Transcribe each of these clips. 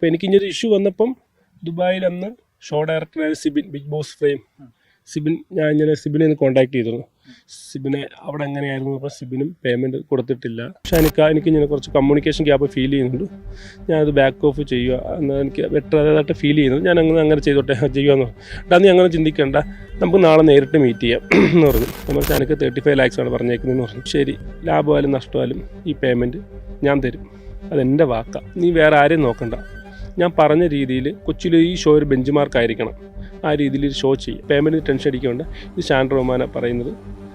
അപ്പോൾ എനിക്ക് ഇങ്ങനൊരു ഇഷ്യൂ വന്നപ്പം ദുബായിൽ അന്ന് ഷോ ഡയറക്ടറായ Sibin big boss frame. Sibin ഞാൻ ഇങ്ങനെ സിബിനെ ഒന്ന് കോൺടാക്ട് ചെയ്തിരുന്നു. സിബിനെ അവിടെ എങ്ങനെയായിരുന്നു? അപ്പോൾ സിബിനും പേയ്മെന്റ് കൊടുത്തിട്ടില്ല. പക്ഷെ എനിക്ക് എനിക്ക് ഇങ്ങനെ കുറച്ച് കമ്മ്യൂണിക്കേഷൻ ഗ്യാപ്പ് ഫീൽ ചെയ്യുന്നുണ്ട്. ഞാനത് ബാക്ക് ഓഫ് ചെയ്യുക എന്നാൽ എനിക്ക് ബെറ്റർ അതായിട്ട് ഫീൽ ചെയ്യുന്നത് ഞാൻ അങ്ങനെ അങ്ങനെ ചെയ്തോട്ടെ ചെയ്യുകയെന്ന് പറഞ്ഞു. നീ അങ്ങനെ ചിന്തിക്കേണ്ട. നമുക്ക് നാളെ നേരിട്ട് മീറ്റ് ചെയ്യാം എന്ന് പറഞ്ഞു. നമ്മൾ എനിക്ക് തേർട്ടി ഫൈവ് ലാക്സ് ആണ് പറഞ്ഞേക്കുന്നതെന്ന് പറഞ്ഞു. ശരി ലാഭമായാലും നഷ്ടമായാലും ഈ പേയ്മെന്റ് ഞാൻ തരും. അതെന്റെ വാക്കാണ് നീ വേറെ ആരെയും നോക്കണ്ട. ഞാൻ പറഞ്ഞ രീതിയിൽ കൊച്ചിയിൽ ഈ ഷോ ഒരു ബെഞ്ച് മാർക്ക് ആയിരിക്കണം ആ രീതിയിൽ ഷോ ചെയ്യും. പേയ്മെന്റ് ടെൻഷൻ അടിക്കുകൊണ്ട് ഇത് ഷാൻ റഹ്മാന പറയുന്നത്.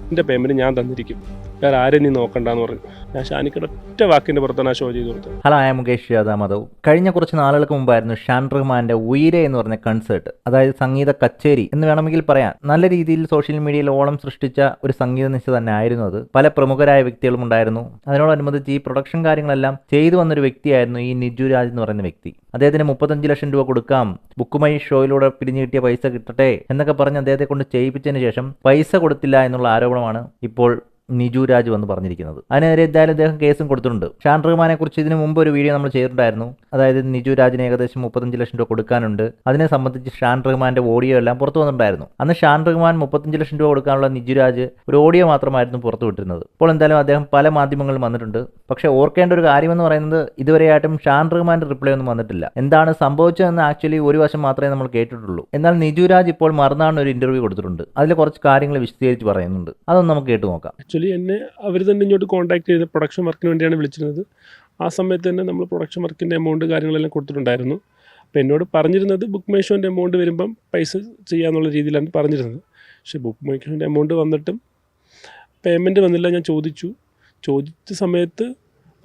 എന്റെ പേയ്മെന്റ് ഞാൻ തന്നിരിക്കും. വേറെ ആരും നീ നോക്കണ്ടെന്ന് പറഞ്ഞു. ഞാൻ ഷാനിക്കയുടെ ഒറ്റ വാക്കിന്റെ പുറത്താണ് ആ ഷോ ചെയ്ത് കൊടുത്തത്. ഹലോ ആയ മുകേഷ് യാദാ മാധവ് കഴിഞ്ഞ കുറച്ച് നാളുകൾക്ക് മുമ്പായിരുന്നു ഷാൻ റഹ്മാന്റെ ഉയരെ എന്ന് പറഞ്ഞ കൺസേർട്ട് അതായത് സംഗീത കച്ചേരി എന്ന് വേണമെങ്കിൽ പറയാം. നല്ല രീതിയിൽ സോഷ്യൽ മീഡിയയിൽ ഓളം സൃഷ്ടിച്ച ഒരു സംഗീത നിശ തന്നെ ആയിരുന്നു അത്. പല പ്രമുഖരായ വ്യക്തികളും ഉണ്ടായിരുന്നു. അതിനോടനുബന്ധിച്ച് ഈ പ്രൊഡക്ഷൻ കാര്യങ്ങളെല്ലാം ചെയ്തു വന്നൊരു വ്യക്തിയായിരുന്നു ഈ നിജു രാജ് എന്ന് പറയുന്ന വ്യക്തി. അദ്ദേഹത്തിന് മുപ്പത്തഞ്ച് ലക്ഷം രൂപ കൊടുക്കാം. ബുക്കുമൈ ഷോയിലൂടെ പിരിഞ്ഞു കിട്ടിയ പൈസ കിട്ടട്ടെ എന്നൊക്കെ പറഞ്ഞ് അദ്ദേഹത്തെ കൊണ്ട് ചെയ്യിപ്പിച്ചതിന് ശേഷം പൈസ കൊടുത്തില്ല എന്നുള്ള ആരോപണമാണ് ഇപ്പോൾ നിജു രാജ് വന്ന് പറഞ്ഞിരിക്കുന്നത്. അതിനെതിരെ എന്തായാലും അദ്ദേഹം കേസും കൊടുത്തിട്ടുണ്ട്. ഷാൻ റഹ്മാനെ കുറിച്ച് ഇതിനു മുമ്പ് ഒരു വീഡിയോ നമ്മൾ ചെയ്തിട്ടുണ്ടായിരുന്നു. അതായത് നിജു രാജിന് ഏകദേശം മുപ്പത്തഞ്ച് ലക്ഷം രൂപ കൊടുക്കാനുണ്ട്. അതിനെ സംബന്ധിച്ച് ഷാൻ റഹ്മാന്റെ ഓഡിയോ എല്ലാം പുറത്തു വന്നിട്ടുണ്ടായിരുന്നു. അന്ന് ഷാൻ റഹ്മാൻ മുപ്പത്തഞ്ച് ലക്ഷം രൂപ കൊടുക്കാനുള്ള നിജു രാജ് ഒരു ഓഡിയോ മാത്രമായിരുന്നു പുറത്തു വിട്ടിരുന്നത്. ഇപ്പോൾ എന്തായാലും അദ്ദേഹം പല മാധ്യമങ്ങളിൽ വന്നിട്ടുണ്ട്. പക്ഷേ ഓർക്കേണ്ട ഒരു കാര്യം എന്ന് പറയുന്നത് ഇതുവരെയായിട്ടും ഷാൻ റഹ്മാന്റെ റിപ്ലൈ ഒന്നും വന്നിട്ടില്ല. എന്താണ് സംഭവിച്ചതെന്ന് ആക്ച്വലി ഒരു വശം മാത്രമേ നമ്മൾ കേട്ടിട്ടുള്ളൂ. എന്നാൽ നിജു രാജ് ഇപ്പോൾ മറന്നാണ് ഒരു ഇന്റർവ്യൂ കൊടുത്തിട്ടുണ്ട്. അതിൽ കുറച്ച് കാര്യങ്ങൾ വിശദീകരിച്ച് പറയുന്നുണ്ട്. അതൊന്നും നമുക്ക് കേട്ടു നോക്കാം. ആക്ച്വലി എന്നെ അവർ തന്നെ ഇങ്ങോട്ട് കോൺടാക്ട് ചെയ്ത് പ്രൊഡക്ഷൻ വർക്കിന് വേണ്ടിയാണ് വിളിച്ചിരുന്നത്. ആ സമയത്ത് തന്നെ നമ്മൾ പ്രൊഡക്ഷൻ വർക്കിന്റെ എമൗണ്ട് കാര്യങ്ങളെല്ലാം കൊടുത്തിട്ടുണ്ടായിരുന്നു. അപ്പോൾ എന്നോട് പറഞ്ഞിരുന്നത് ബുക്ക് മേഷോന്റെ എമൗണ്ട് വരുമ്പം പൈസ ചെയ്യാമെന്നുള്ള രീതിയിലാണ് പറഞ്ഞിരുന്നത്. പക്ഷേ ബുക്ക് മേഷോന്റെ എമൗണ്ട് വന്നിട്ടും പേയ്മെന്റ് വന്നില്ല ഞാൻ ചോദിച്ചു. ചോദിച്ച സമയത്ത്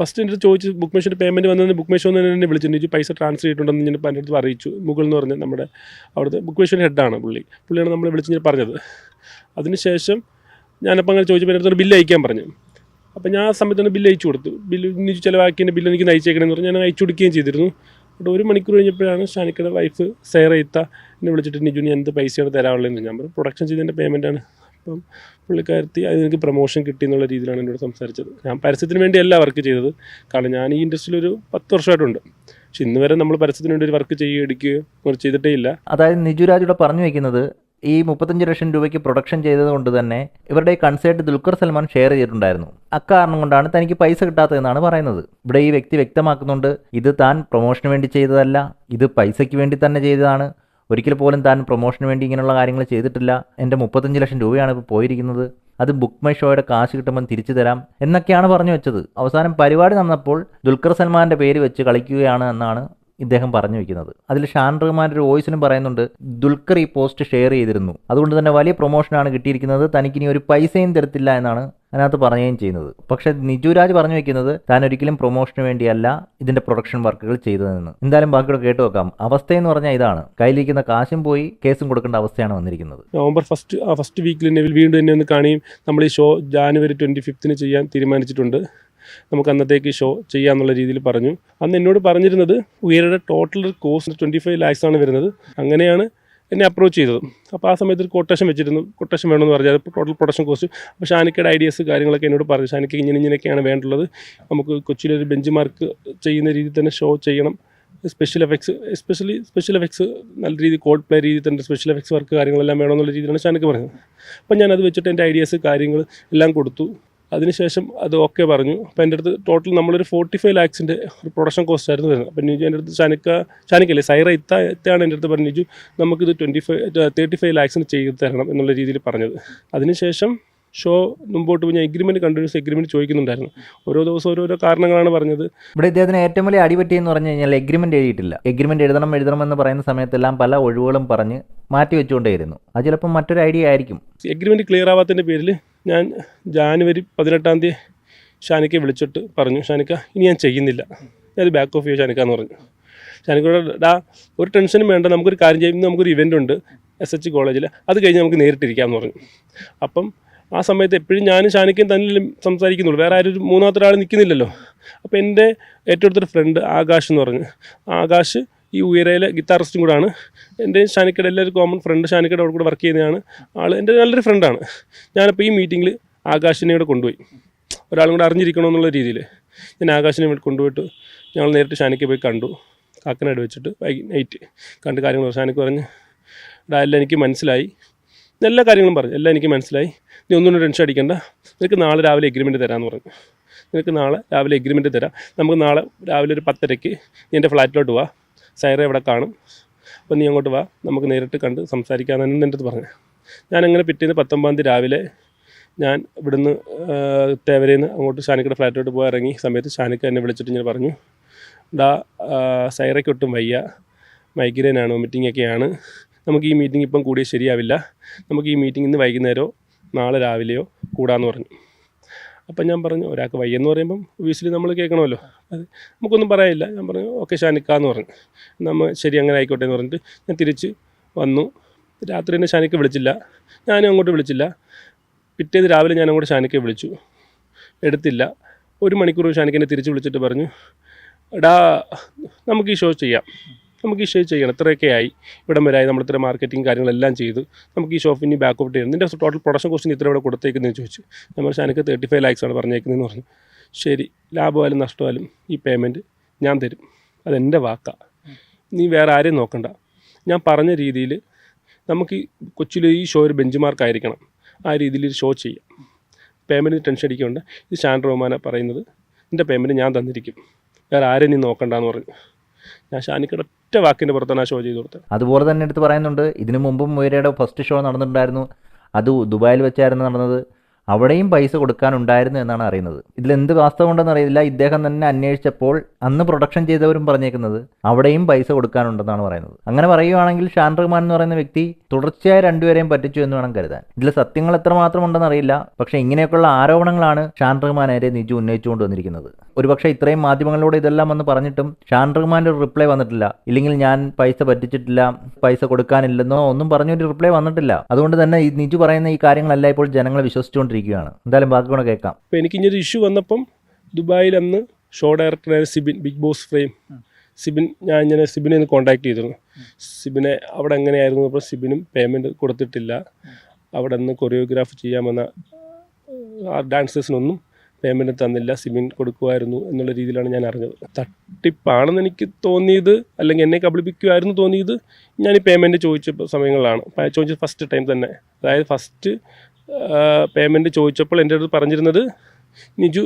ഫസ്റ്റ് എന്റെ ചോദിച്ച് ബുക്ക് മേഷന്റെ പേയ്മെന്റ് വന്നതെന്ന് ബുക്ക് മേഷോ തന്നെ എന്നെ വിളിച്ചിട്ടുണ്ട് പൈസ ട്രാൻസ്ഫർ ചെയ്തിട്ടുണ്ടെന്ന് ഞാൻ എന്റെ അടുത്ത് അറിയിച്ചു. മുകൾ എന്ന് പറഞ്ഞ നമ്മുടെ അവിടുത്തെ ബുക്ക് മേഷോന്റെ ഹെഡാണ് പുള്ളി. പുള്ളിയാണ് നമ്മളെ വിളിച്ച് ഞാൻ പറഞ്ഞത്. അതിനുശേഷം ഞാനപ്പോൾ അങ്ങനെ ചോദിച്ചപ്പോൾ എന്റെ അടുത്തൊരു ബില്ല് അയക്കാൻ പറഞ്ഞു. അപ്പോൾ ഞാൻ ആ സമയത്ത് തന്നെ ബില്ല് അയച്ചു കൊടുത്തു. ബില്ല് ഇനി ചിലവാക്കിയതിന്റെ ബില്ല് എനിക്ക് അയച്ചേക്കണമെന്ന് പറഞ്ഞു ഞാൻ അയച്ചു കൊടുക്കുകയും ചെയ്തിരുന്നു. അപ്പോൾ ഒരു മണിക്കൂർ കഴിഞ്ഞപ്പോഴാണ് ഷാനിക്കയുടെ വൈഫ് സേറയിത്ത എന്നെ വിളിച്ചിട്ട് നിജു ഞാൻ എന്ത് പൈസയാണ് തരാനുള്ളതെന്ന്? ഞാൻ പറഞ്ഞു പ്രൊഡക്ഷൻ ചെയ്തതിന്റെ പേയ്മെന്റാണ് അപ്പം പുള്ളിക്കാരത്തി അത് എനിക്ക് പ്രൊമോഷൻ കിട്ടി എന്നുള്ള രീതിയിലാണ് എന്നോട് സംസാരിച്ചത്. ഞാൻ പരസ്യത്തിന് വേണ്ടിയല്ല വർക്ക് ചെയ്തത്. കാരണം ഞാൻ ഈ ഇൻഡസ്ട്രിയിൽ ഒരു പത്ത് വർഷമായിട്ടുണ്ട്. പക്ഷെ ഇന്ന് വരെ നമ്മൾ പരസ്യത്തിന് വേണ്ടി ഒരു വർക്ക് ചെയ്യുകയോ എടുക്കുകയോ ചെയ്തിട്ടേ ഇല്ല. അതായത് നിജു രാജ് ഇവിടെ പറഞ്ഞു വെക്കുന്നത് ഈ മുപ്പത്തഞ്ച് ലക്ഷം രൂപയ്ക്ക് പ്രൊഡക്ഷൻ ചെയ്തത് കൊണ്ട് തന്നെ ഇവരുടെ ഈ കൺസേർട്ട് ദുൽഖർ സൽമാൻ ഷെയർ ചെയ്തിട്ടുണ്ടായിരുന്നു. അക്കാരണം കൊണ്ടാണ് തനിക്ക് പൈസ കിട്ടാത്തതെന്നാണ് പറയുന്നത്. ഇവിടെ ഈ വ്യക്തി വ്യക്തമാക്കുന്നുണ്ട് ഇത് താൻ പ്രൊമോഷന് വേണ്ടി ചെയ്തതല്ല ഇത് പൈസയ്ക്ക് വേണ്ടി തന്നെ ചെയ്തതാണ്. ഒരിക്കൽ പോലും താൻ പ്രൊമോഷന് വേണ്ടി ഇങ്ങനെയുള്ള കാര്യങ്ങൾ ചെയ്തിട്ടില്ല. എന്റെ മുപ്പത്തഞ്ച് ലക്ഷം രൂപയാണ് ഇപ്പോൾ പോയിരിക്കുന്നത്. അത് ബുക്ക് മൈ ഷോയുടെ കാശ് കിട്ടുമ്പോൾ തിരിച്ചു തരാം എന്നൊക്കെയാണ് പറഞ്ഞു വെച്ചത്. അവസാനം പരിപാടി നടന്നപ്പോൾ ദുൽഖർ സൽമാന്റെ പേര് വെച്ച് കളിക്കുകയാണ് എന്നാണ് ഇദ്ദേഹം പറഞ്ഞു വെക്കുന്നത്. അതിൽ ഷാൻ റഹ്മാന്റെ ഒരു വോയിസിലും പറയുന്നുണ്ട് ദുൽഖർ ഈ പോസ്റ്റ് ഷെയർ ചെയ്തിരുന്നു. അതുകൊണ്ട് തന്നെ വലിയ പ്രൊമോഷനാണ് കിട്ടിയിരിക്കുന്നത്. തനിക്കിനി ഒരു പൈസയും തരത്തില്ല എന്നാണ് അതിനകത്ത് പറയുകയും ചെയ്യുന്നത്. പക്ഷേ നിജുരാജ് പറഞ്ഞു വെക്കുന്നത് താൻ ഒരിക്കലും പ്രൊമോഷന് വേണ്ടിയല്ല ഇതിന്റെ പ്രൊഡക്ഷൻ വർക്കുകൾ ചെയ്തതെന്ന്. എന്തായാലും ബാക്കിയോട് കേട്ടു നോക്കാം. അവസ്ഥയെന്ന് പറഞ്ഞാൽ ഇതാണ്. കയ്യിലിരിക്കുന്ന കാശും പോയി കേസും കൊടുക്കേണ്ട അവസ്ഥയാണ് വന്നിരിക്കുന്നത്. നവംബർ ഫസ്റ്റ് ഫസ്റ്റ് വീക്കിൽ തന്നെ വീണ്ടും എന്നെ ഒന്ന് കാണുകയും നമ്മൾ ഈ ഷോ ജാനുവരി ട്വന്റി ഫിഫ്തിന് ചെയ്യാൻ തീരുമാനിച്ചിട്ടുണ്ട്. നമുക്ക് അന്നത്തേക്ക് ഷോ ചെയ്യാമെന്നുള്ള രീതിയിൽ പറഞ്ഞു. അന്ന് എന്നോട് പറഞ്ഞിരുന്നത് ഉയരുടെ total cost twenty five lakhs ആണ് വരുന്നത്. അങ്ങനെയാണ് എന്നെ അപ്രോച്ച് ചെയ്തത്. അപ്പോൾ ആ സമയത്ത് ഒരു കൊട്ടേഷൻ വെച്ചിരുന്നു. കൊട്ടേഷൻ വേണമെന്ന് പറഞ്ഞാൽ ടോട്ടൽ പ്രൊഡക്ഷൻ കോസ്റ്റ് അപ്പോൾ ഷാനിക്കയുടെ ഐഡിയസ് കാര്യങ്ങളൊക്കെ എന്നോട് പറഞ്ഞു. ഷാനിക്ക് ഇങ്ങനെ ഇങ്ങനെയൊക്കെയാണ് വേണ്ടുള്ളത്. നമുക്ക് കൊച്ചിയിലൊരു ബെഞ്ച് മാർക്ക് ചെയ്യുന്ന രീതിയിൽ തന്നെ ഷോ ചെയ്യണം. Special effects especially special effects നല്ല രീതിയിൽ കോഡ് പ്ലേ രീതിയിൽ തന്നെ സ്പെഷ്യൽ എഫക്ട്സ് വർക്ക് കാര്യങ്ങളെല്ലാം വേണമെന്നുള്ള രീതിയിലാണ് ഷാനിക്ക് പറഞ്ഞത്. അപ്പോൾ ഞാനത് വെച്ചിട്ട് എന്റെ ഐഡിയാസ് കാര്യങ്ങൾ എല്ലാം കൊടുത്തു. അതിനുശേഷം അത് ഓക്കെ പറഞ്ഞു. അപ്പോൾ എന്റെ അടുത്ത് ടോട്ടൽ നമ്മളൊരു ഫോർട്ടി ഫൈവ് ലാക്സിന്റെ ഒരു പ്രൊഡക്ഷൻ കോസ്റ്റ് ആയിരുന്നു വരുന്നത്. അപ്പം നിജു എന്റെ അടുത്ത് ചാനിക്ക ചാനിക്കല്ലേ സൈറ ഇത്ത ഇത്തയാണ് എന്റെ അടുത്ത് പറഞ്ഞു നിജു നമുക്കിത് ട്വന്റി ഫൈവ് തേർട്ടി ഫൈവ് ലാക്സിന് ചെയ്ത് തരണം എന്നുള്ള രീതിയിൽ പറഞ്ഞത്. അതിനുശേഷം ഷോ മുമ്പോട്ട് പോയി ഞാൻ എഗ്രിമെന്റ് കണ്ടിന്യൂസ് എഗ്രിമെന്റ് ചോദിക്കുന്നുണ്ടായിരുന്നു. ഓരോ ദിവസം ഓരോരോ കാരണങ്ങളാണ് പറഞ്ഞത്. ഇവിടെ ഇദ്ദേഹത്തിന് ഏറ്റവും വലിയ അടിപറ്റി എന്ന് പറഞ്ഞു കഴിഞ്ഞാൽ എഗ്രിമെന്റ് എഴുതിയിട്ടില്ല. എഗ്രിമെന്റ് എഴുതണം എഴുതണം എന്ന് പറയുന്ന സമയത്തെല്ലാം പല ഒഴിവുകളും പറഞ്ഞ് മാറ്റി വെച്ചുകൊണ്ടേയിരുന്നു. അത് ചിലപ്പോൾ മറ്റൊരു ഐഡിയ ആയിരിക്കും. എഗ്രിമെന്റ് ക്ലിയർ ആവാത്തതിന്റെ പേരിൽ ഞാൻ ജാനുവരി പതിനെട്ടാം തീയതി ഷാനിക്ക വിളിച്ചിട്ട് പറഞ്ഞു ഷാനിക്ക ഇനി ഞാൻ ചെയ്യുന്നില്ല. ഞാൻ ബാക്ക് ഓഫ് ചെയ്യും ഷാനിക്ക എന്ന് പറഞ്ഞു. ഷാനിക്കോട് ഡാ ഒരു ടെൻഷനും വേണ്ട നമുക്കൊരു കാര്യം ചെയ്യും. നമുക്കൊരു ഇവന്റ് ഉണ്ട് എസ് എച്ച് കോളേജിൽ അത് കഴിഞ്ഞ് നമുക്ക് നേരിട്ടിരിക്കാമെന്ന് പറഞ്ഞു. അപ്പം ആ സമയത്ത് എപ്പോഴും ഞാനും ഷാനിക്കയും തന്നെ സംസാരിക്കുന്നുള്ളൂ. വേറെ ആരും മൂന്നാമത്തെ ഒരാൾ നിൽക്കുന്നില്ലല്ലോ. അപ്പോൾ എന്റെ ഏറ്റവും അടുത്തൊരു ഫ്രണ്ട് ആകാശ് എന്ന് പറഞ്ഞു. ആകാശ് ഈ ഉയരയിലെ ഗിത്താറിസ്റ്റും കൂടാണ്. എന്റെ ഷാനിക്കട എല്ലാവരും കോമൺ ഫ്രണ്ട് ഷാനിക്കട അവിടെ കൂടെ വർക്ക് ചെയ്യുന്നതാണ്. ആൾ എന്റെ നല്ലൊരു ഫ്രണ്ടാണ് ഞാനപ്പോൾ ഈ മീറ്റിങ്ങിൽ ആകാശിനെ ഇവിടെ കൊണ്ടുപോയി. ഒരാളും കൂടെ അറിഞ്ഞിരിക്കണമെന്നുള്ള രീതിയിൽ ഞാൻ ആകാശിനെ ഇവിടെ കൊണ്ടുപോയിട്ട് ഞങ്ങൾ നേരിട്ട് ഷാനിക്ക് പോയി കണ്ടു. കാക്കനാട് വെച്ചിട്ട് വൈകി നൈറ്റ് കണ്ട് കാര്യങ്ങൾ ഷാനിക്ക് പറഞ്ഞ് എല്ലാം എനിക്ക് മനസ്സിലായി. എല്ലാ കാര്യങ്ങളും പറഞ്ഞു. എല്ലാം എനിക്ക് മനസ്സിലായി. നീ ഒന്നും ടെൻഷൻ അടിക്കണ്ട. നിനക്ക് നാളെ രാവിലെ എഗ്രിമെന്റ് തരാമെന്ന് പറഞ്ഞു. നിനക്ക് നാളെ രാവിലെ എഗ്രിമെന്റ് തരാം. നമുക്ക് നാളെ രാവിലെ ഒരു പത്തരയ്ക്ക് നീ എന്റെ ഫ്ലാറ്റിലോട്ട് വാ. സൈറ ഇവിടെ കാണും. അപ്പോൾ നീ അങ്ങോട്ട് വാ. നമുക്ക് നേരിട്ട് കണ്ട് സംസാരിക്കാമെന്ന് എന്റെ അടുത്ത് പറഞ്ഞു. ഞാനങ്ങനെ പിറ്റേന്ന് പത്തൊമ്പതാം തീയതി രാവിലെ ഞാൻ ഇവിടുന്ന് തേവരയിൽ നിന്ന് അങ്ങോട്ട് ഷാനിക്കയുടെ ഫ്ലാറ്റിലോട്ട് പോയി ഇറങ്ങി. സമയത്ത് ഷാനിക്ക എന്നെ വിളിച്ചിട്ട് ഞാൻ പറഞ്ഞു. ഡാ സൈറയ്ക്കൊട്ടും വയ്യ. മൈഗ്രെയിനാണ് വോമിറ്റിങ്ങൊക്കെയാണ് നമുക്ക് ഈ മീറ്റിംഗ് ഇപ്പം കൂടിയ ശരിയാവില്ല. നമുക്ക് ഈ മീറ്റിംഗ് ഇന്ന് വൈകുന്നേരമോ നാളെ രാവിലെയോ കൂടാന്ന് പറഞ്ഞു. അപ്പം ഞാൻ പറഞ്ഞു ഒരാൾക്ക് വയ്യെന്ന് പറയുമ്പം ഒബിയസ്ലി നമ്മൾ കേൾക്കണമല്ലോ. അത് നമുക്കൊന്നും പറയാനില്ല. ഞാൻ പറഞ്ഞു ഓക്കെ ഷാനിക്കാന്ന് പറഞ്ഞു. നമ്മൾ ശരി അങ്ങനെ ആയിക്കോട്ടെ എന്ന് പറഞ്ഞിട്ട് ഞാൻ തിരിച്ച് വന്നു. രാത്രി തന്നെ ഷാനിക്ക് വിളിച്ചില്ല. ഞാനും അങ്ങോട്ട് വിളിച്ചില്ല. പിറ്റേത് രാവിലെ ഞാൻ അങ്ങോട്ട് ഷാനിക്കെ വിളിച്ചു. എടുത്തില്ല. ഒരു മണിക്കൂർ ഷാനിക്കിനെ തിരിച്ച് വിളിച്ചിട്ട് പറഞ്ഞു എടാ നമുക്ക് ഈ ഷോ ചെയ്യാം. നമുക്ക് ഈ ഷോ ചെയ്യണം. ഇത്രയൊക്കെ ആയി. ഇവിടം വരെ നമ്മൾ ഇത്ര മാർക്കറ്റിംഗ് കാര്യങ്ങളെല്ലാം ചെയ്തു. നമുക്ക് ഈ ഷോപ്പിന് ബാക്ക് ഔട്ട് ചെയ്യണം. നിന്റെ ടോട്ടൽ പ്രൊഡക്ഷൻ കോസ്റ്റ് ഇത്ര ഇവിടെ കൊടുത്തേക്കുന്നതെന്ന് ചോദിച്ചു. നമ്മൾ ഷാനിക്ക് തേർട്ടി ഫൈവ് ലാക്സ് ആണ് പറഞ്ഞേക്കുന്നതെന്ന് പറഞ്ഞു. ശരി. ലാഭമായാലും നഷ്ടമായാലും ഈ പേയ്മെന്റ് ഞാൻ തരും. അതെന്റെ വാക്കാണ് നീ വേറെ ആരെയും നോക്കണ്ട. ഞാൻ പറഞ്ഞ രീതിയിൽ നമുക്ക് കൊച്ചിയിൽ ഈ ഷോ ഒരു ബെഞ്ച് മാർക്ക് ആയിരിക്കണം. ആ രീതിയിൽ ഒരു ഷോ ചെയ്യാം. പേയ്മെന്റ് ടെൻഷൻ അടിക്കുന്നുണ്ട് ഇത് ഷാൻ റഹ്മാന പറയുന്നത് എന്റെ പേയ്മെന്റ് ഞാൻ തന്നിരിക്കും. വേറെ ആരെയും നീ നോക്കണ്ടെന്ന് പറഞ്ഞു. ഞാൻ ഷാനിക്കയുടെ ഒറ്റ വാക്കിന്റെ പുറത്താണ് ആ ഷോ ചെയ്ത് കൊടുത്തത്. അതുപോലെ തന്നെ എടുത്ത് പറയുന്നുണ്ട്. ഇതിനു മുമ്പും മൊയ്രയുടെ ഫസ്റ്റ് ഷോ നടന്നിട്ടുണ്ടായിരുന്നു. അത് ദുബായിൽ വെച്ചായിരുന്നു നടന്നത്. അവിടെയും പൈസ കൊടുക്കാനുണ്ടായിരുന്നു എന്നാണ് അറിയുന്നത്. ഇതിൽ എന്ത് വാസ്തവം ഉണ്ടെന്ന് അറിയില്ല ഇദ്ദേഹം തന്നെ അന്വേഷിച്ചപ്പോൾ അന്ന് പ്രൊഡക്ഷൻ ചെയ്തവരും പറഞ്ഞേക്കുന്നത് അവിടെയും പൈസ കൊടുക്കാനുണ്ടെന്നാണ് പറയുന്നത്. അങ്ങനെ പറയുകയാണെങ്കിൽ ഷാൻ റഹ്മാൻ എന്ന് പറയുന്ന വ്യക്തി തുടർച്ചയായി രണ്ടുപേരെയും പറ്റിച്ചു എന്ന് വേണം കരുതാൻ. ഇതിൽ സത്യങ്ങൾ എത്രമാത്രം ഉണ്ടെന്ന് അറിയില്ല. പക്ഷെ ഇങ്ങനെയൊക്കെയുള്ള ആരോപണങ്ങളാണ് ഷാൻ റഹ്മാനെതിരെ നിജു ഉന്നയിച്ചുകൊണ്ട് വന്നിരിക്കുന്നത്. ഒരുപക്ഷെ ഇത്രയും മാധ്യമങ്ങളിലൂടെ ഇതെല്ലാം വന്ന് പറഞ്ഞിട്ടും ഷാൻ ഒരു റിപ്ലൈ വന്നിട്ടില്ല. ഇല്ലെങ്കിൽ ഞാൻ പൈസ പറ്റിച്ചിട്ടില്ല പൈസ കൊടുക്കാനില്ലെന്നോ ഒന്നും പറഞ്ഞൊരു റിപ്ലൈ വന്നിട്ടില്ല. അതുകൊണ്ട് തന്നെ ഈ നിജു പറയുന്ന ഈ കാര്യങ്ങളല്ല ഇപ്പോൾ ജനങ്ങൾ വിശ്വസിച്ചുകൊണ്ടിരിക്കുകയാണ് എന്തായാലും ബാക്കി കൂടെ കേൾക്കാം. അപ്പോൾ എനിക്ക് ഇങ്ങനൊരു ഇഷ്യൂ വന്നപ്പം ദുബായിൽ അന്ന് ഷോ ഡയറക്ടറായ Sibin big boss frame Sibin ഞാൻ ഇങ്ങനെ സിബിനെ ഒന്ന് കോൺടാക്ട് ചെയ്തിരുന്നു. സിബിനെ അവിടെ എങ്ങനെയായിരുന്നു? അപ്പോൾ സിബിനും പേയ്മെന്റ് കൊടുത്തിട്ടില്ല. അവിടെ നിന്ന് കൊറിയോഗ്രാഫ് ചെയ്യാമെന്ന ഡാൻസേഴ്സിനൊന്നും പേയ്മെന്റ് തന്നില്ല. സിബിൻ കൊടുക്കുമായിരുന്നു എന്നുള്ള രീതിയിലാണ് ഞാൻ അറിഞ്ഞത്. തട്ടിപ്പാണെന്ന് എനിക്ക് തോന്നിയത് അല്ലെങ്കിൽ എന്നെ കബളിപ്പിക്കുമായിരുന്നു തോന്നിയത് ഞാൻ ഈ പേയ്മെന്റ് ചോദിച്ച സമയങ്ങളിലാണ്. ചോദിച്ചത് ചോദിച്ച ഫസ്റ്റ് ടൈം തന്നെ. അതായത് ഫസ്റ്റ് പേയ്മെന്റ് ചോദിച്ചപ്പോൾ എന്റെ അടുത്ത് പറഞ്ഞിരുന്നത് നിജു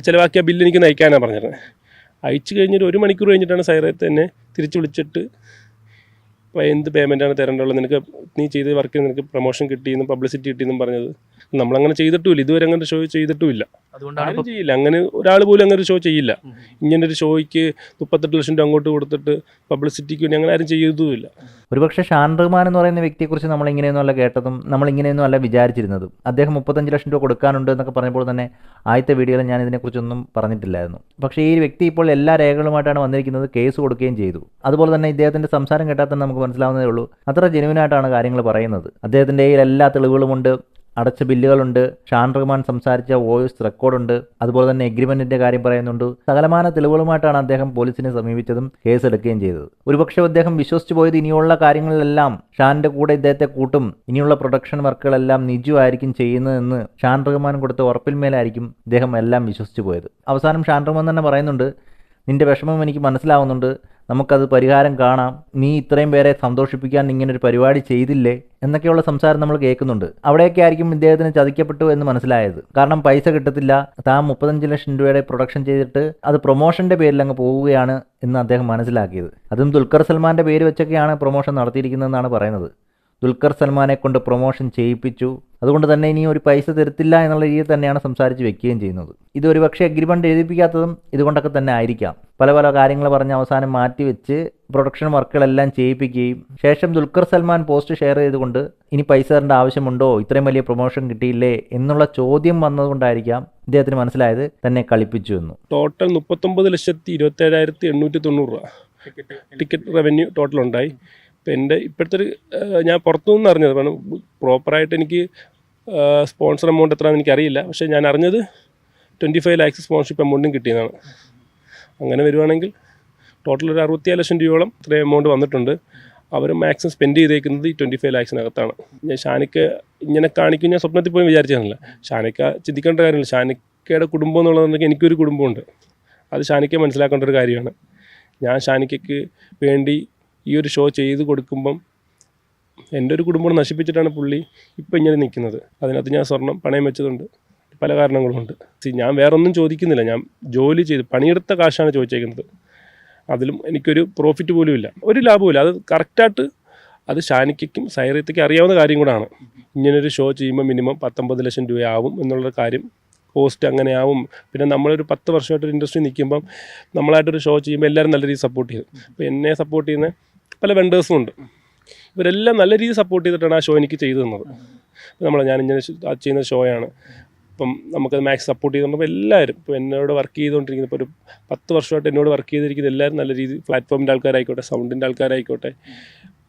ചിലവാക്കിയ ബില്ല് എനിക്ക് നയിക്കാനാണ് പറഞ്ഞിരുന്നത് അയച്ചു കഴിഞ്ഞിട്ട് ഒരു മണിക്കൂർ കഴിഞ്ഞിട്ടാണ് സൈറത്ത് തന്നെ തിരിച്ചു വിളിച്ചിട്ട് എന്ത് പേയ്മെന്റാണ് തരേണ്ടതുള്ളത് നിനക്ക് നീ ചെയ്ത വർക്കിന് നിനക്ക് പ്രൊമോഷൻ കിട്ടിയെന്നും പബ്ലിസിറ്റി കിട്ടിയെന്നും പറഞ്ഞത്. നമ്മളങ്ങനെ ചെയ്തിട്ടുമില്ല. ഇതുവരെ അങ്ങനെ ഒരു ഷോ ചെയ്തിട്ടുമില്ല. അതുകൊണ്ടാണ് ചെയ്യില്ല. അങ്ങനെ ഒരാൾ പോലും അങ്ങനെ ഒരു ഷോ ചെയ്യില്ല. ഇങ്ങനെ ഒരു ഷോയ്ക്ക് മുപ്പത്തെട്ട് ലക്ഷം രൂപ അങ്ങോട്ട് കൊടുത്തിട്ട് പബ്ലിസിറ്റിക്ക് വേണ്ടി അങ്ങനെ ആരും ചെയ്തതുമില്ല. ഒരുപക്ഷെ ഷാൻ റഹ്മാൻ എന്ന് പറയുന്ന വ്യക്തിയെക്കുറിച്ച് നമ്മൾ ഇങ്ങനെയൊന്നും അല്ല കേട്ടതും നമ്മൾ ഇങ്ങനെയൊന്നും അല്ല വിചാരിച്ചിരുന്നതും. അദ്ദേഹം മുപ്പത്തഞ്ച് ലക്ഷം രൂപ കൊടുക്കാനുണ്ട് എന്നൊക്കെ പറഞ്ഞപ്പോൾ തന്നെ ആദ്യത്തെ വീഡിയോയിൽ ഞാൻ ഇതിനെക്കുറിച്ചൊന്നും പറഞ്ഞിട്ടില്ലായിരുന്നു. പക്ഷേ ഈ വ്യക്തി ഇപ്പോൾ എല്ലാ രേഖകളുമായിട്ടാണ് വന്നിരിക്കുന്നത് കേസ് കൊടുക്കുകയും ചെയ്തു. അതുപോലെ തന്നെ ഇദ്ദേഹത്തിന്റെ സംസാരം കേട്ടാൽ തന്നെ നമുക്ക് മനസ്സിലാവുന്നതേ ഉള്ളൂ. അത്ര ജെനുവിനായിട്ടാണ് കാര്യങ്ങൾ പറയുന്നത്. അദ്ദേഹത്തിന്റെ കയ്യിൽ എല്ലാ തെളിവുകളുമുണ്ട് അടച്ച ബില്ലുകളുണ്ട്. ഷാൻ റഹ്മാൻ സംസാരിച്ച വോയിസ് റെക്കോർഡുണ്ട്. അതുപോലെ തന്നെ എഗ്രിമെന്റിന്റെ കാര്യം പറയുന്നുണ്ട്. സകലമാന തെളിവുകളുമായിട്ടാണ് അദ്ദേഹം പോലീസിനെ സമീപിച്ചതും കേസെടുക്കുകയും ചെയ്തത്. ഒരുപക്ഷെ അദ്ദേഹം വിശ്വസിച്ചു പോയത് ഇനിയുള്ള കാര്യങ്ങളിലെല്ലാം ഷാന്റെ കൂടെ ഇദ്ദേഹത്തെ കൂട്ടും. ഇനിയുള്ള പ്രൊഡക്ഷൻ വർക്കുകളെല്ലാം നിജു ആയിരിക്കും ചെയ്യുന്നതെന്ന് ഷാൻ റഹ്മാൻ കൊടുത്ത ഉറപ്പിന്മേലായിരിക്കും ഇദ്ദേഹം എല്ലാം വിശ്വസിച്ചു പോയത്. അവസാനം ഷാൻ റഹ്മാൻ തന്നെ പറയുന്നുണ്ട് നിന്റെ വിഷമം എനിക്ക് മനസ്സിലാവുന്നുണ്ട്. നമുക്കത് പരിഹാരം കാണാം. നീ ഇത്രയും പേരെ സന്തോഷിപ്പിക്കാൻ ഇങ്ങനൊരു പരിപാടി ചെയ്തില്ലേ? എന്നൊക്കെയുള്ള സംസാരം നമ്മൾ കേൾക്കുന്നുണ്ട്. അവിടെയൊക്കെ ആയിരിക്കും ഇദ്ദേഹത്തിന് ചതിക്കപ്പെട്ടു എന്ന് മനസ്സിലായത്. കാരണം പൈസ കിട്ടത്തില്ല. താൻ മുപ്പത്തഞ്ച് ലക്ഷം രൂപയുടെ പ്രൊഡക്ഷൻ ചെയ്തിട്ട് അത് പ്രൊമോഷന്റെ പേരിൽ അങ്ങ് പോവുകയാണ് എന്ന് അദ്ദേഹം മനസ്സിലാക്കിയത്. അതും ദുൽഖർ സൽമാന്റെ പേര് വെച്ചൊക്കെയാണ് പ്രൊമോഷൻ നടത്തിയിരിക്കുന്നതെന്നാണ് പറയുന്നത്. ദുൽഖർ സൽമാനെ കൊണ്ട് പ്രൊമോഷൻ ചെയ്യിപ്പിച്ചു. അതുകൊണ്ട് തന്നെ ഇനി ഒരു പൈസ തരത്തില്ല എന്നുള്ള രീതിയിൽ തന്നെയാണ് സംസാരിച്ച് വെക്കുകയും ചെയ്യുന്നത്. ഇത് ഒരു പക്ഷേ അഗ്രിമെന്റ് എഴുതിപ്പിക്കാത്തതും ഇതുകൊണ്ടൊക്കെ തന്നെ ആയിരിക്കാം. പല പല കാര്യങ്ങൾ പറഞ്ഞ് അവസാനം മാറ്റിവെച്ച് പ്രൊഡക്ഷൻ വർക്കുകളെല്ലാം ചെയ്യിപ്പിക്കുകയും ശേഷം ദുൽഖർ സൽമാൻ പോസ്റ്റ് ഷെയർ ചെയ്തുകൊണ്ട് ഇനി പൈസ തരേണ്ട ആവശ്യമുണ്ടോ? ഇത്രയും വലിയ പ്രൊമോഷൻ കിട്ടിയില്ലേ? എന്നുള്ള ചോദ്യം വന്നതുകൊണ്ടായിരിക്കാം ഇദ്ദേഹത്തിന് മനസ്സിലായത് തന്നെ കളിപ്പിച്ചു എന്ന്. ടോട്ടൽ മുപ്പത്തൊമ്പത് ലക്ഷത്തി ഇരുപത്തേഴായിരത്തി എണ്ണൂറ്റി തൊണ്ണൂറ് രൂപ. ടിക്കറ്റ് റവന്യൂ ടോട്ടൽ ഉണ്ടായി. ഇപ്പം എന്റെ ഇപ്പോഴത്തെ ഒരു ഞാൻ പുറത്തുനിന്ന് അറിഞ്ഞത് കാരണം പ്രോപ്പറായിട്ട് എനിക്ക് സ്പോൺസർ എമൗണ്ട് എത്രയാണെന്ന് എനിക്കറിയില്ല. പക്ഷേ ഞാൻ അറിഞ്ഞത് ട്വന്റി ഫൈവ് ലാക്സ് സ്പോൺസർഷിപ്പ് എമൗണ്ടും കിട്ടിയതാണ് അങ്ങനെ വരുവാണെങ്കിൽ ടോട്ടൽ ഒരു അറുപത്തിയാൽ ലക്ഷം രൂപയോളം ഇത്രയും എമൗണ്ട് വന്നിട്ടുണ്ട്. അവർ മാക്സിമം സ്പെൻഡ് ചെയ്തേക്കുന്നത് ഈ ട്വന്റി ഫൈവ് ലാക്സിനകത്താണ് ഞാൻ ഷാനിക്ക് ഇങ്ങനെ കാണിക്കും ഞാൻ സ്വപ്നത്തിൽ പോയി വിചാരിച്ചതല്ല. ഷാനിക്ക ചിന്തിക്കേണ്ട കാര്യമില്ല. ഷാനിക്കയുടെ കുടുംബം എന്നുള്ളതെന്നൊക്കെ എനിക്കൊരു കുടുംബമുണ്ട്. അത് ഷാനിക്കെ മനസ്സിലാക്കേണ്ട ഒരു കാര്യമാണ്. ഞാൻ ഷാനിക്കയ്ക്ക് വേണ്ടി ഈ ഒരു ഷോ ചെയ്ത് കൊടുക്കുമ്പം എന്റെ ഒരു കുടുംബം നശിപ്പിച്ചിട്ടാണ് പുള്ളി ഇപ്പം ഇങ്ങനെ നിൽക്കുന്നത്. അതിനകത്ത് ഞാൻ സ്വർണം പണയം വെച്ചതുണ്ട്. പല കാരണങ്ങളുമുണ്ട്. ഞാൻ വേറൊന്നും ചോദിക്കുന്നില്ല. ഞാൻ ജോലി ചെയ്ത് പണിയെടുത്ത കാശാണ് ചോദിച്ചേക്കുന്നത്. അതിലും എനിക്കൊരു പ്രോഫിറ്റ് പോലും ഇല്ല. ഒരു ലാഭവുമില്ല അത് കറക്റ്റായിട്ട് അത് ഷാനിക്കും സൈറത്തേക്കും അറിയാവുന്ന കാര്യം കൂടാണ്. ഇങ്ങനൊരു ഷോ ചെയ്യുമ്പോൾ മിനിമം പത്തൊമ്പത് ലക്ഷം രൂപയാവും എന്നുള്ള കാര്യം കോസ്റ്റ് അങ്ങനെ ആവും. പിന്നെ നമ്മളൊരു പത്ത് വർഷമായിട്ടൊരു ഇൻഡസ്ട്രി നിൽക്കുമ്പം നമ്മളായിട്ടൊരു ഷോ ചെയ്യുമ്പോൾ എല്ലാവരും നല്ല രീതിയിൽ സപ്പോർട്ട് ചെയ്തു അപ്പോൾ എന്നെ സപ്പോർട്ട് ചെയ്യുന്ന പല വെണ്ടേഴ്സും ഉണ്ട്. ഇവരെല്ലാം നല്ല രീതിയിൽ സപ്പോർട്ട് ചെയ്തിട്ടാണ് ആ ഷോ എനിക്ക് ചെയ്തു തന്നത്. നമ്മൾ ഞാൻ ഇങ്ങനെ ചെയ്യുന്ന ഷോയാണ് ഇപ്പം നമുക്കത് മാക്സ് സപ്പോർട്ട് ചെയ്തുകൊണ്ടപ്പോൾ എല്ലാവരും ഇപ്പോൾ എന്നോട് വർക്ക് ചെയ്തുകൊണ്ടിരിക്കുന്ന ഇപ്പോൾ ഒരു പത്ത് വർഷമായിട്ട് എന്നോട് വർക്ക് ചെയ്തിരിക്കുന്ന എല്ലാവരും നല്ല രീതിയിൽ പ്ലാറ്റ്ഫോമിന്റെ ആൾക്കാരായിക്കോട്ടെ സൗണ്ടിന്റെ ആൾക്കാരായിക്കോട്ടെ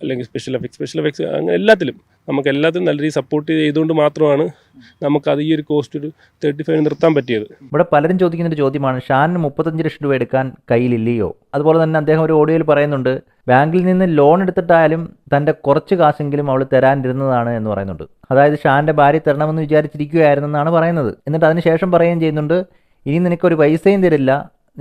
അല്ലെങ്കിൽ സ്പെഷ്യൽ എഫക്ട്സ് സ്പെഷ്യൽ എഫക്ട്സ് അങ്ങനെ എല്ലാത്തിലും നമുക്ക് എല്ലാത്തിലും നല്ല രീതിയിൽ സപ്പോർട്ട് ചെയ്തുകൊണ്ട് മാത്രമാണ് നമുക്ക് അത് ഈ ഒരു കോസ്റ്റ് ഒരു തേർട്ടി ഫൈവ് നിർത്താൻ പറ്റിയത്. ഇവിടെ പലരും ചോദിക്കുന്ന ഒരു ചോദ്യമാണ് ഷാനിന് മുപ്പത്തഞ്ച് ലക്ഷം രൂപ എടുക്കാൻ കയ്യിലില്ലയോ? അതുപോലെ തന്നെ അദ്ദേഹം ഒരു ഓഡിയോയിൽ പറയുന്നുണ്ട് ബാങ്കിൽ നിന്ന് ലോൺ എടുത്തിട്ടായാലും തന്റെ കുറച്ച് കാശെങ്കിലും അവൾ തരാനിരുന്നതാണ് എന്ന് പറയുന്നുണ്ട്. അതായത് ഷാന്റെ ഭാര്യ തരണമെന്ന് വിചാരിച്ചിരിക്കുകയായിരുന്നെന്നാണ് പറയുന്നത്. എന്നിട്ട് അതിനുശേഷം പറയുകയും ചെയ്യുന്നുണ്ട് ഇനി നിനക്കൊരു പൈസയും തരില്ല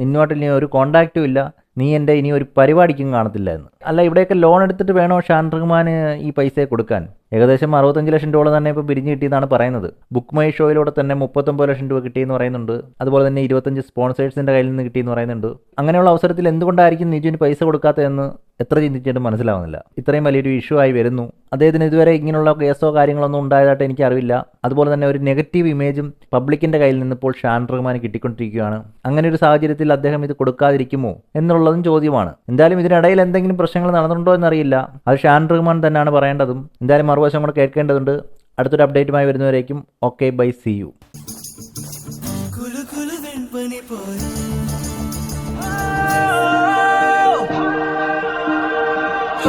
നിന്നോട്ട് ഇനി ഒരു കോണ്ടാക്റ്റും ഇല്ല നീ എന്റെ ഇനി ഒരു പരിപാടിക്കും കാണത്തില്ല എന്ന്. അല്ല ഇവിടെയൊക്കെ ലോൺ എടുത്തിട്ട് വേണോ ഷാൻ റഹ്മാന് ഈ പൈസയെ കൊടുക്കാൻ? ഏകദേശം അറുപത്തഞ്ച് ലക്ഷം ഡോളർ തന്നെ ഇപ്പോൾ പിരിഞ്ഞ് കിട്ടിയെന്നാണ് പറയുന്നത്. ബുക്ക് മൈ ഷോയിലൂടെ തന്നെ മുപ്പത്തൊമ്പത് ലക്ഷം രൂപ കിട്ടിയെന്ന് പറയുന്നുണ്ട്. അതുപോലെ തന്നെ ഇരുപത്തഞ്ച് സ്പോൺസേഴ്സിന്റെ കയ്യിൽ നിന്ന് കിട്ടിയെന്ന് പറയുന്നുണ്ട്. അങ്ങനെയുള്ള അവസരത്തിൽ എന്തുകൊണ്ടായിരിക്കും നിജുവിന് പൈസ കൊടുക്കാത്തതെന്ന് എത്ര ചിന്തിച്ചിട്ടും മനസ്സിലാവുന്നില്ല. ഇത്രയും വലിയൊരു ഇഷ്യൂ ആയി വരുന്നു. അദ്ദേഹത്തിന് ഇതുവരെ ഇങ്ങനെയുള്ള കേസോ കാര്യങ്ങളൊന്നും ഉണ്ടായതായിട്ട് എനിക്ക് അറിവില്ല അതുപോലെ തന്നെ ഒരു നെഗറ്റീവ് ഇമേജും പബ്ലിക്കിന്റെ കയ്യിൽ നിന്ന് ഇപ്പോൾ ഷാൻ റഹ്മാൻ കിട്ടിക്കൊണ്ടിരിക്കുകയാണ്. അങ്ങനെ ഒരു സാഹചര്യത്തിൽ അദ്ദേഹം ഇത് കൊടുക്കാതിരിക്കുമോ എന്നുള്ളതും ചോദ്യമാണ്. എന്തായാലും ഇതിനിടയിൽ എന്തെങ്കിലും പ്രശ്നങ്ങൾ നടന്നിട്ടുണ്ടോ എന്നറിയില്ല. അത് ഷാൻ റഹ്മാൻ തന്നെയാണ് പറയേണ്ടതും. എന്തായാലും മറുവശം കൂടെ കേൾക്കേണ്ടതുണ്ട്. അടുത്തൊരു അപ്ഡേറ്റുമായി വരുന്നവരേക്കും okay bye see you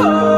Oh!